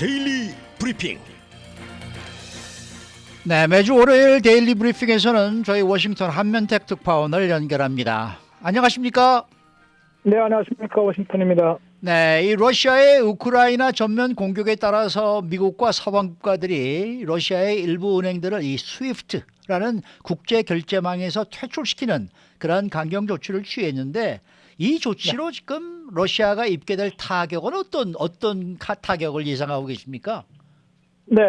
데일리 브리핑. 네, 매주 월요일 데일리 브리핑에서는 저희 워싱턴 한면택 특파원을 연결합니다. 안녕하십니까? 네, 안녕하십니까. 워싱턴입니다. 네, 이 러시아의 우크라이나 전면 공격에 따라서 미국과 서방 국가들이 러시아의 일부 은행들을 이 스위프트라는 국제 결제망에서 퇴출시키는 그런 강경 조치를 취했는데 이 조치로 지금 러시아가 입게 될 타격은 어떤 어떤 카- 타격을 예상하고 계십니까? 네,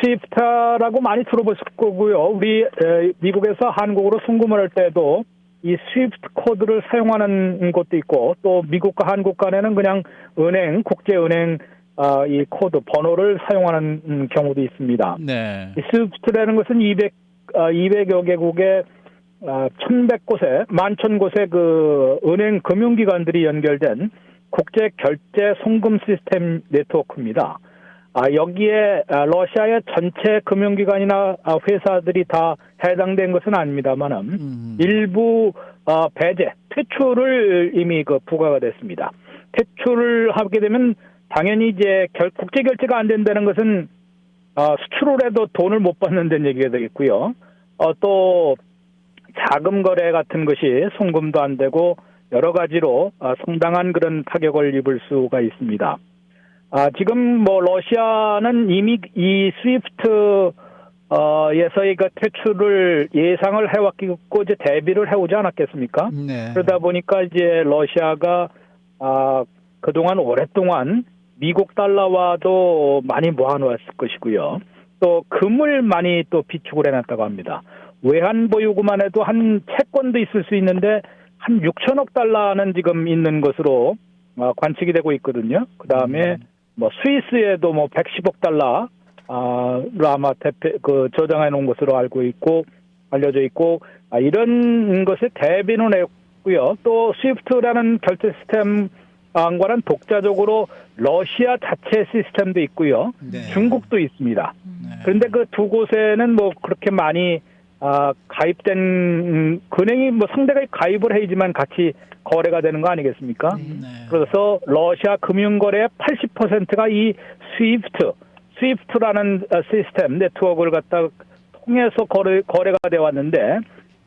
스위프트라고 많이 들어보실 거고요. 우리 에, 미국에서 한국으로 송금을 할 때도 이 스위프트 코드를 사용하는 곳도 있고 또 미국과 한국 간에는 그냥 은행, 국제은행 아, 이 코드 번호를 사용하는 음, 경우도 있습니다. 네. 이 스위프트라는 것은 200, 아, 200여 개국의 아, 1100곳에, 만천 곳의 그 은행 금융기관들이 연결된 국제 결제 송금 시스템 네트워크입니다. 아, 여기에 아, 러시아의 전체 금융기관이나 아, 회사들이 다 해당된 것은 아닙니다만은 음. 일부 어, 배제, 퇴출을 이미 그 부과가 됐습니다. 퇴출을 하게 되면 당연히 이제 결, 국제 결제가 안 된다는 것은 어, 수출을 해도 돈을 못 받는다는 얘기가 되겠고요. 어, 또 자금 거래 같은 것이 송금도 안 되고 여러 가지로 어, 상당한 그런 타격을 입을 수가 있습니다. 아, 지금 뭐 러시아는 이미 이 스위프트 어에서의 그 퇴출을 예상을 해왔고 이제 대비를 해오지 않았겠습니까? 네. 그러다 보니까 이제 러시아가 아 그동안 오랫동안 미국 달러와도 많이 모아놓았을 것이고요. 또 금을 많이 또 비축을 해놨다고 합니다. 외환 보유고만 해도 한 채권도 있을 수 있는데 한 6천억 달러는 지금 있는 것으로 어, 관측이 되고 있거든요. 그 다음에 뭐 스위스에도 뭐 110억 달러 아를 아마 대표 그 저장해 놓은 것으로 알고 있고 알려져 있고 아, 이런 것을 대비는 했고요. 또 스위프트라는 결제 시스템과는 독자적으로 러시아 자체 시스템도 있고요. 네. 중국도 있습니다. 네. 그런데 그 두 곳에는 뭐 그렇게 많이 아, 가입된 음, 은행이 뭐 상대가 가입을 해야지만 같이 거래가 되는 거 아니겠습니까? 네. 그래서 러시아 금융거래의 80%가 이 스위프트, 스위프트라는 어, 시스템 네트워크를 갖다 통해서 거래, 거래가 되어 왔는데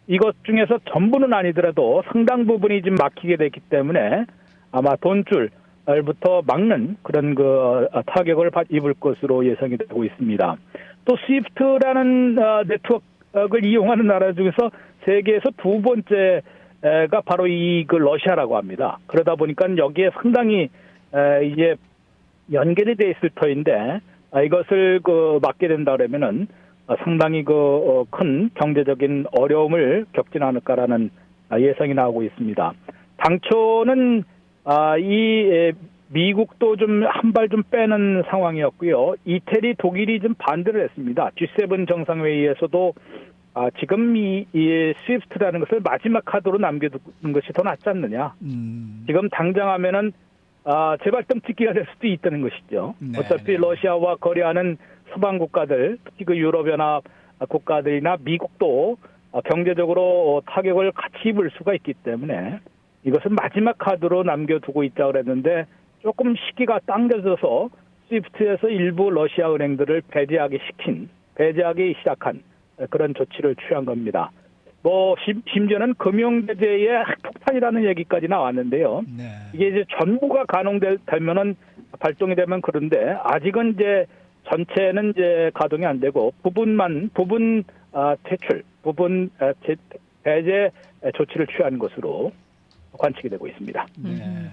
이것 중에서 전부는 아니더라도 상당 부분이 지금 막히게 됐기 때문에 아마 돈줄부터 막는 그런 그 어, 타격을 받- 입을 것으로 예상이 되고 있습니다. 또 스위프트라는 어, 네트워크 를 이용하는 나라 중에서 세계에서 두 번째가 바로 이 그 러시아라고 합니다. 그러다 보니까 여기에 상당히 에, 이제 연결이 돼 있을 터인데 아, 이것을 그 막게 된다 그러면은 어, 상당히 그 큰 경제적인 어려움을 겪진 않을까라는 아, 예상이 나오고 있습니다. 당초는 아, 이 에, 미국도 좀 한 발 좀 빼는 상황이었고요. 이태리, 독일이 좀 반대를 했습니다. G7 정상회의에서도 아, 지금 이, 이 스위프트라는 것을 마지막 카드로 남겨두는 것이 더 낫지 않느냐. 음. 지금 당장 하면은 아, 재발등 찍기가 될 수도 있다는 것이죠. 네, 어차피 네. 러시아와 거래하는 서방 국가들, 특히 그 유럽연합 국가들이나 미국도 어, 경제적으로 어, 타격을 같이 입을 수가 있기 때문에 이것은 마지막 카드로 남겨두고 있다 그랬는데 조금 시기가 당겨져서 스위프트에서 일부 러시아 은행들을 배제하기 시킨, 배제하기 시작한 그런 조치를 취한 겁니다. 뭐 심, 심지어는 금융제재의 핵폭탄이라는 얘기까지 나왔는데요. 네. 이게 이제 전부가 가동되면은 발동이 되면 그런데 아직은 이제 전체는 이제 가동이 안 되고 부분만 부분 아, 퇴출, 부분 아, 제- 배제 조치를 취한 것으로 관측이 되고 있습니다. 네.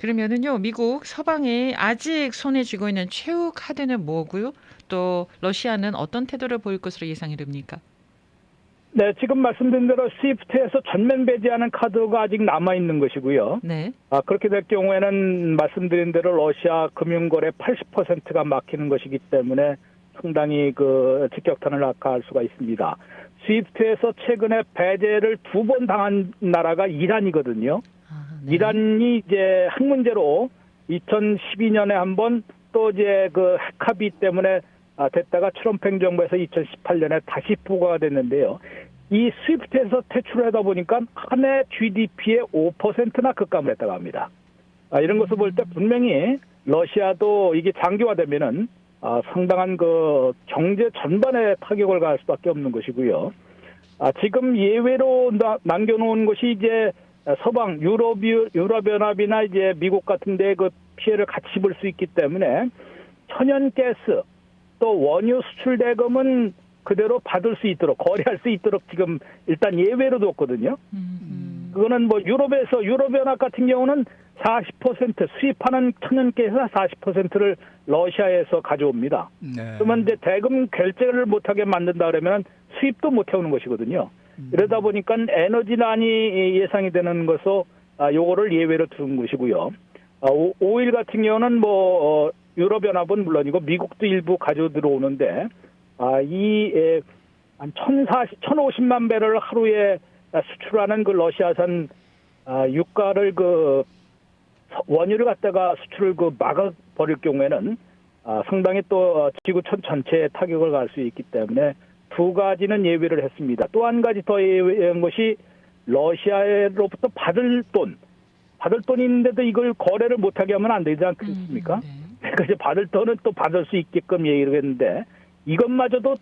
음. 그러면은요, 미국 서방이 아직 손에 쥐고 있는 최후 카드는 뭐고요? 또 러시아는 어떤 태도를 보일 것으로 예상이 됩니까? 네, 지금 말씀드린 대로 스위프트에서 전면 배제하는 카드가 아직 남아 있는 것이고요. 네. 아, 그렇게 될 경우에는 말씀드린 대로 러시아 금융거래 80%가 막히는 것이기 때문에 상당히 그 직격탄을 낙하할 수가 있습니다. 스위프트에서 최근에 배제를 두 번 당한 나라가 이란이거든요. 아, 네. 이란이 이제 핵 문제로 2012년에 한번 또 이제 그 핵합의 때문에 아, 됐다가 트럼프 행정부에서 2018년에 다시 부과가 됐는데요. 이 스위프트에서 퇴출을 하다 보니까 한 해 GDP의 5%나 급감을 했다고 합니다. 아, 이런 것을 볼 때 분명히 러시아도 이게 장기화되면은 아, 상당한 그 경제 전반에 타격을 가할 수밖에 없는 것이고요. 아, 지금 예외로 나- 남겨놓은 것이 이제 서방 유럽 유럽연합이나 이제 미국 같은데 그 피해를 같이 입을 수 있기 때문에 천연가스 또 원유 수출 대금은 그대로 받을 수 있도록 거래할 수 있도록 지금 일단 예외로 뒀거든요. 음, 그거는 뭐 유럽에서 유럽연합 같은 경우는 40% 수입하는 천연가스의 40%를 러시아에서 가져옵니다. 네. 그러면 이제 대금 결제를 못하게 만든다 그러면 수입도 못 해오는 것이거든요. 이러다 보니까 에너지난이 예상이 되는 것으로 아, 요거를 예외로 둔 것이고요. 아, 오- 오일 같은 경우는 뭐 어, 유럽연합은 물론이고 미국도 일부 가져 들어오는데 아, 이 에, 한 1,040, 1,050만 배를 하루에 수출하는 그 러시아산 아, 유가를 그 서- 원유를 갖다가 수출을 그 막아 버릴 경우에는 아, 상당히 또 어, 지구촌 전체에 타격을 갈 수 있기 때문에 두 가지는 예외를 했습니다. 또 한 가지 더 예외한 것이 러시아로부터 받을 돈, 받을 돈이 있는데도 이걸 거래를 못하게 하면 안 되지 않겠습니까? 음, 네. 그러니까 이제 받을 돈은 또 받을 수 있게끔 얘기를 했는데 이것마저도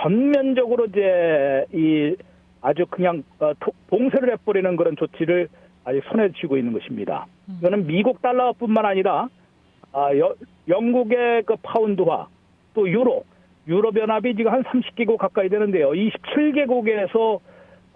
전면적으로 이제 이 아주 그냥 어, 토- 봉쇄를 해버리는 그런 조치를 아직 손에 쥐고 있는 것입니다. 이거는 미국 달러뿐만 아니라 아, 여- 영국의 그 파운드화 또 유로 유럽연합이 지금 한 30개국 가까이 되는데요. 27개국에서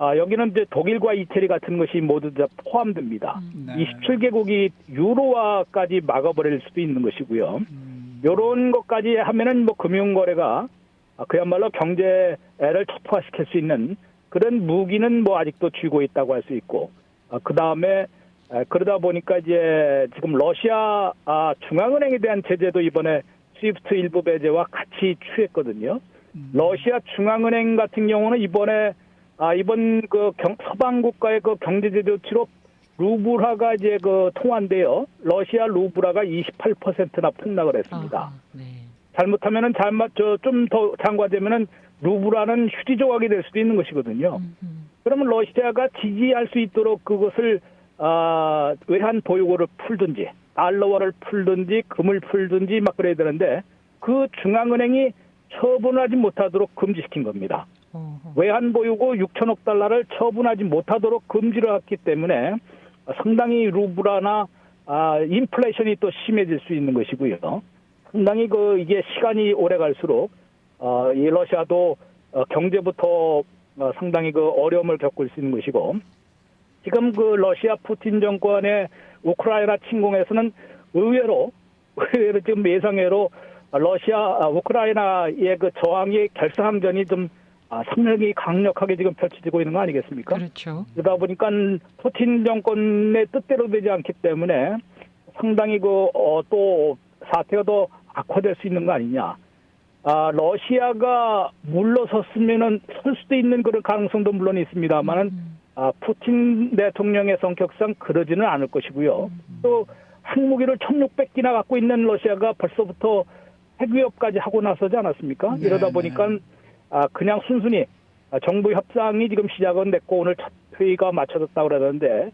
아, 여기는 이제 독일과 이태리 같은 것이 모두 다 포함됩니다. 네. 27개국이 유로화까지 막아버릴 수도 있는 것이고요. 음, 요런 것까지 하면은 뭐 금융거래가 아, 그야말로 경제를 초토화시킬 수 있는 그런 무기는 뭐 아직도 쥐고 있다고 할 수 있고 그 다음에 그러다 보니까 이제 지금 러시아 아, 중앙은행에 대한 제재도 이번에 스위프트 일부 배제와 같이 취했거든요. 음. 러시아 중앙은행 같은 경우는 이번에 아 이번 그 경- 서방 국가의 그 경제 제재 조치로 루블화가 이제 그 통화인데요. 러시아 루블화가 28%나 폭락을 했습니다. 아하, 네. 잘못하면은 잘못 저좀 더 장과되면은 루블화는 휴지 조각이 될 수도 있는 것이거든요. 음, 음. 그러면 러시아가 지지할 수 있도록 그것을 아, 외환 보유고를 풀든지 달러화를 풀든지 금을 풀든지 막 그래야 되는데 그 중앙은행이 처분하지 못하도록 금지시킨 겁니다. 외환 보유고 6천억 달러를 처분하지 못하도록 금지를 했기 때문에 상당히 루브라나 아, 인플레이션이 또 심해질 수 있는 것이고요. 상당히 그 이게 시간이 오래 갈수록 어, 이 러시아도 어, 경제부터 어, 상당히 그 어려움을 겪을 수 있는 것이고 지금 그 러시아 푸틴 정권의 우크라이나 침공에서는 의외로 의외로 지금 예상외로 러시아 아, 우크라이나의 그 저항의 결사항전이 좀 아, 상당히 강력하게 지금 펼쳐지고 있는 거 아니겠습니까? 그렇죠. 그러다 보니까 푸틴 정권의 뜻대로 되지 않기 때문에 상당히 그또 사태가 더 악화될 수 있는 거 아니냐. 아 러시아가 물러섰으면은 설 수도 있는 그런 가능성도 물론 있습니다만은 음, 아 푸틴 대통령의 성격상 그러지는 않을 것이고요. 또 핵무기를 1,600기나 갖고 있는 러시아가 벌써부터 핵위협까지 하고 나서지 않았습니까? 네, 이러다 네. 보니까 아 그냥 순순히 아, 정부 협상이 지금 시작은 됐고 오늘 첫 회의가 마쳐졌다고 그러는데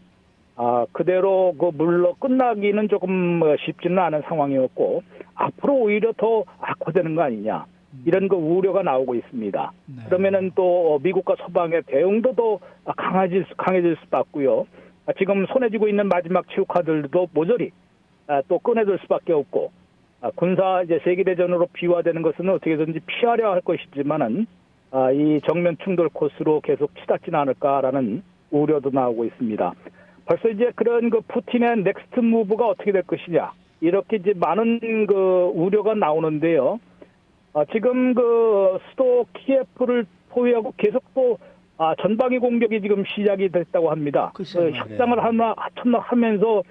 아 그대로 그 물러 끝나기는 조금 어, 쉽지는 않은 상황이었고 앞으로 오히려 더 악화되는 거 아니냐 이런 그 우려가 나오고 있습니다. 네. 그러면은 또 미국과 서방의 대응도 더 강해질 수, 강해질 수밖고요. 아, 지금 손에 쥐고 있는 마지막 체육카들도 모조리 아, 또 꺼내들 수밖에 없고 아, 군사 이제 세계 대전으로 비화되는 것은 어떻게든지 피하려 할 것이지만은 아, 이 정면 충돌 코스로 계속 치닫지는 않을까라는 우려도 나오고 있습니다. 벌써 이제 그런 그 푸틴의 넥스트 무브가 어떻게 될 것이냐 이렇게 이제 많은 그 우려가 나오는데요. 아, 지금 그 수도 키예프를 포위하고 계속 또 아, 전방위 공격이 지금 시작이 됐다고 합니다. 글쎄 그 말이에요. 협상을 하나 하면서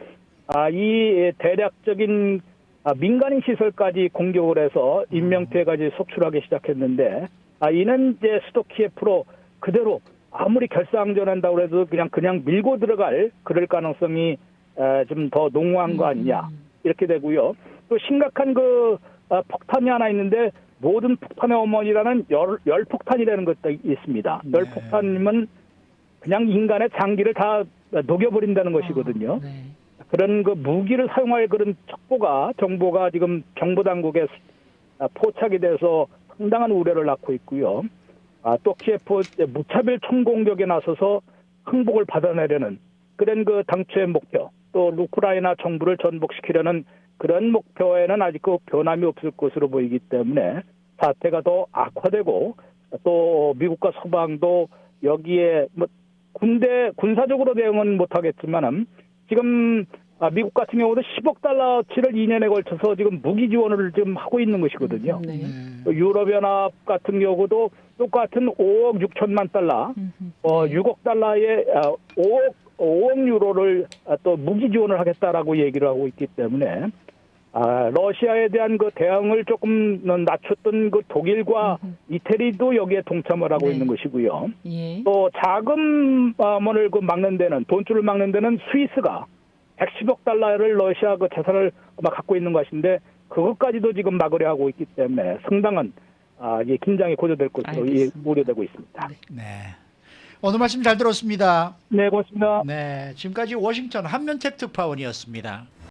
아, 이 대략적인 아, 민간인 시설까지 공격을 해서 인명피해까지 속출하기 시작했는데 아, 이는 이제 수도 키예프로 그대로 아무리 결사항전한다고 해도 그냥 그냥 밀고 들어갈 그럴 가능성이 좀 더 농후한 거 아니냐 이렇게 되고요. 또 심각한 그 아, 폭탄이 하나 있는데 모든 폭탄의 어머니라는 열, 열폭탄이라는 것도 있습니다. 네. 열폭탄이면 그냥 인간의 장기를 다 녹여버린다는 것이거든요. 어, 네. 그런 그 무기를 사용할 그런 첩보가 정보가 지금 정부 당국에 아, 포착이 돼서 상당한 우려를 낳고 있고요. 아, 또 키예프 무차별 총공격에 나서서 항복을 받아내려는 그런 그 당초의 목표, 또 우크라이나 정부를 전복시키려는 그런 목표에는 아직 그 변함이 없을 것으로 보이기 때문에 사태가 더 악화되고 또 미국과 서방도 여기에 뭐 군대 군사적으로 대응은 못하겠지만은 지금 아, 미국 같은 경우도 10억 달러치를 2년에 걸쳐서 지금 무기 지원을 지금 하고 있는 것이거든요. 네. 네. 또 유럽연합 같은 경우도 똑같은 5억 6천만 달러. 어, 6억 달러의 아, 5억 5억 유로를 아, 또 무기 지원을 하겠다라고 얘기를 하고 있기 때문에 아, 러시아에 대한 그 대응을 조금 낮췄던 그 독일과 이태리도 여기에 동참을 하고 네. 있는 것이고요. 예. 또 자금을 그 막는 데는 돈줄을 막는 데는 스위스가 110억 달러를 러시아 그 재산을 아마 갖고 있는 것인데 그것까지도 지금 막으려 하고 있기 때문에 상당한 아, 이게 긴장이 고조될 것으로. 우려되고 있습니다. 네. 오늘 말씀 잘 들었습니다. 네, 고맙습니다. 네. 지금까지 워싱턴 한면택 특파원이었습니다.